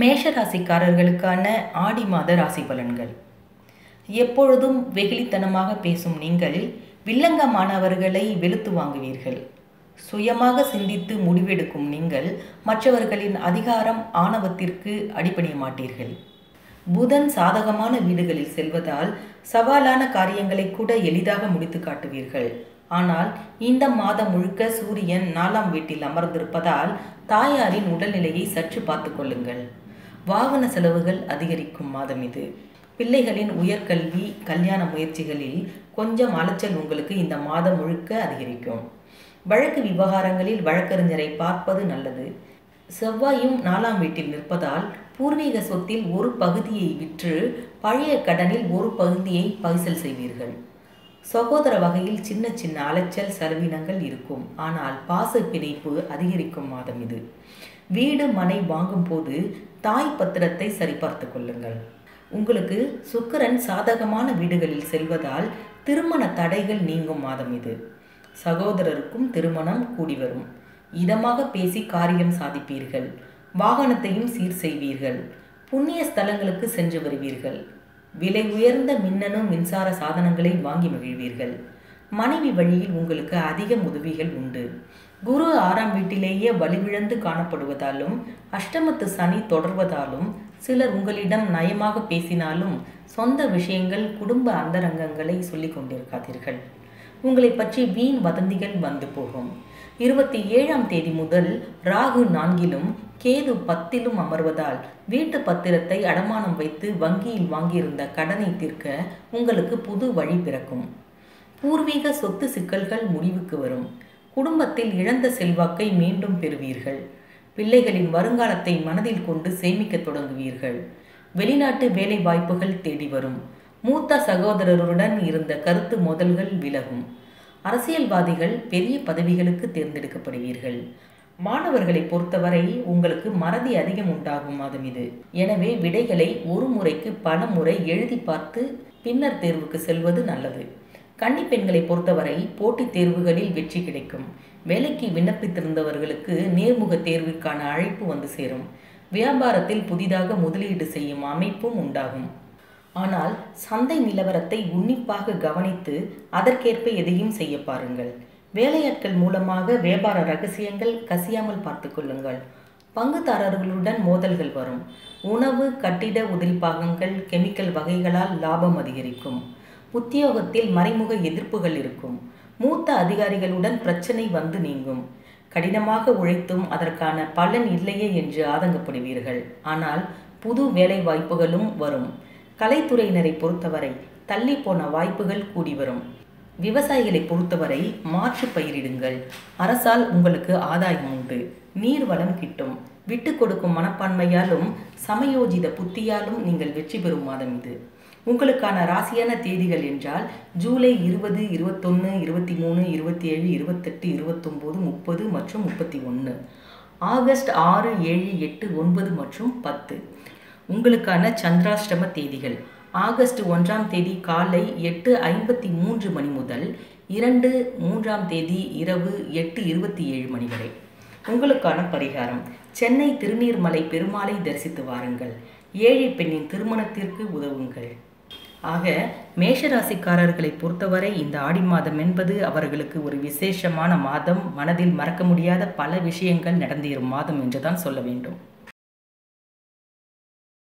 மேஷ ராசிக்காரர்களுக்கான ஆடி மாத ராசி பலன்கள். எப்பொழுதும் வெகுளித்தனமாக பேசும் நீங்கள் வில்லங்கமானவர்களை வெளுத்து வாங்குவீர்கள். சுயமாக சிந்தித்து முடிவெடுக்கும் நீங்கள் மற்றவர்களின் அதிகாரம் ஆணவத்திற்கு அடிபணிய மாட்டீர்கள். புதன் சாதகமான வீடுகளில் செல்வதால் சவாலான காரியங்களை கூட எளிதாக முடித்து காட்டுவீர்கள். ஆனால் இந்த மாதம் முழுக்க சூரியன் நாலாம் வீட்டில் அமர்ந்திருப்பதால் தாயாரின் உடல்நிலையை சற்று பார்த்து கொள்ளுங்கள். வாகன செலவுகள் அதிகரிக்கும் மாதம் இது. பிள்ளைகளின் உயர்கல்வி கல்யாண முயற்சிகளில் கொஞ்சம் அலைச்சல் உங்களுக்கு இந்த மாதம் முழுக்க அதிகரிக்கும். வழக்கு விவகாரங்களில் வழக்கறிஞரை பார்ப்பது நல்லது. செவ்வாயும் நாலாம் வீட்டில் நிற்பதால் பூர்வீக சொத்தில் ஒரு பகுதியை விற்று பழைய கடனில் ஒரு பகுதியை பரிசல் செய்வீர்கள். சகோதர வகையில் சின்ன சின்ன அலைச்சல் செலவினங்கள் இருக்கும். ஆனால் பாச பிணைப்பு அதிகரிக்கும் மாதம் இது. வீடு மனை வாங்கும் போது தாய் பத்திரத்தை சரிபார்த்து கொள்ளுங்கள். உங்களுக்கு சுக்கரன் சாதகமான வீடுகளில் செல்வதால் திருமண தடைகள் நீங்கும் மாதம் இது. சகோதரருக்கும் திருமணம் கூடி வரும். இதமாக பேசி காரியம் சாதிப்பீர்கள். வாகனத்தையும் சீர் செய்வீர்கள். புண்ணிய ஸ்தலங்களுக்கு சென்று வருவீர்கள். விலை உயர்ந்த மின்னணு மின்சார சாதனங்களை வாங்கி மகிழ்வீர்கள். மனைவி வழியில் உங்களுக்கு அதிக உதவிகள் உண்டு. குரு ஆறாம் வீட்டிலேயே வலுவிழந்து காணப்படுவதாலும் அஷ்டமத்து சனி தொடர்வதாலும் சிலர் உங்களிடம் நயமாக பேசினாலும் சொந்த விஷயங்கள் குடும்ப அந்தரங்கங்களை சொல்லிக் கொண்டிருக்காதீர்கள். உங்களை பற்றி வீண் வதந்திகள் வந்து போகும். இருபத்தி ஏழாம் தேதி முதல் ராகு நான்கிலும் கேது பத்திலும் அமர்வதால் வீட்டு பத்திரத்தை அடமானம் வைத்து வங்கியில் வாங்கியிருந்த கடனை தீர்க்க உங்களுக்கு புது வழி பிறக்கும். பூர்வீக சொத்து சிக்கல்கள் முடிவுக்கு வரும். குடும்பத்தில் இழந்த செல்வாக்கை மீண்டும் பெறுவீர்கள். பிள்ளைகளின் வருங்காலத்தை மனதில் கொண்டு சேமிக்க தொடங்குவீர்கள். வெளிநாட்டு வேலை வாய்ப்புகள் தேடி வரும். மூத்த சகோதரருடன் இருந்த கருத்து மோதல்கள் விலகும். அரசியல்வாதிகள் பெரிய பதவிகளுக்கு தேர்ந்தெடுக்கப்படுவீர்கள். மாணவர்களை பொறுத்தவரை உங்களுக்கு மறதி அதிகம் உண்டாகும் மாதம் இது. எனவே விடைகளை ஒரு முறைக்கு பல முறை எழுதி பார்த்து பின்னர் தேர்வுக்கு செல்வது நல்லது. கன்னி பெண்களை பொறுத்தவரை போட்டித் தேர்வுகளில் வெற்றி கிடைக்கும். வேலைக்கு விண்ணப்பித்திருந்தவர்களுக்கு நேர்முக தேர்விற்கான அழைப்பு வந்து சேரும். வியாபாரத்தில் புதிதாக முதலீடு செய்யும் அமைப்பும் உண்டாகும். ஆனால் சந்தை நிலவரத்தை உன்னிப்பாக கவனித்து அதற்கேற்ப எதையும் செய்ய பாருங்கள். வேலையாட்கள் மூலமாக வியாபார ரகசியங்கள் கசியாமல் பார்த்து கொள்ளுங்கள். பங்குதாரர்களுடன் மோதல்கள் வரும். உணவு கட்டிட உதிரி பாகங்கள் கெமிக்கல் வகைகளால் லாபம் அதிகரிக்கும். உத்தியோகத்தில் மறைமுக எதிர்ப்புகள் இருக்கும். மூத்த அதிகாரிகளுடன் பிரச்சனை வந்து நீங்கும். கடினமாக உழைத்தும் அதற்கான பலன் இல்லையே என்று ஆதங்கப்படுவீர்கள். ஆனால் புது வேலை வாய்ப்புகளும் வரும். கலைத்துறையினரை பொறுத்தவரை தள்ளி போன வாய்ப்புகள் கூடி வரும். விவசாயிகளை பொறுத்தவரை மாற்று பயிரிடுங்கள். அரசால் உங்களுக்கு ஆதாயம் உண்டு. நீர் வளம் கிட்டும். விட்டு கொடுக்கும் மனப்பான்மையாலும் சமயோஜித புத்தியாலும் நீங்கள் வெற்றி பெறும் மாதம் இது. உங்களுக்கான ராசியான தேதிகள் என்றால் ஜூலை இருபது இருபத்தொன்று இருபத்தி மூணு இருபத்தி ஏழு இருபத்தெட்டு இருபத்தொம்போது முப்பது மற்றும் முப்பத்தி ஒன்று ஆகஸ்ட் ஆறு ஏழு எட்டு ஒன்பது மற்றும் பத்து. உங்களுக்கான சந்திராஷ்டம தேதிகள். ஆகஸ்ட் ஒன்றாம் தேதி காலை எட்டு ஐம்பத்தி மூன்று மணி முதல் இரண்டு மூன்றாம் தேதி இரவு எட்டு இருபத்தி ஏழு மணி வரை. உங்களுக்கான பரிகாரம் சென்னை திருநீர்மலை பெருமாளை தரிசித்து வாருங்கள். ஏழை பெண்ணின் திருமணத்திற்கு உதவுங்கள். ஆக மேஷராசிக்காரர்களை பொறுத்தவரை இந்த ஆடி மாதம் என்பது அவர்களுக்கு ஒரு விசேஷமான மாதம். மனதில் மறக்க முடியாத பல விஷயங்கள் நடந்தேறும் மாதம் என்றுதான் சொல்ல வேண்டும்.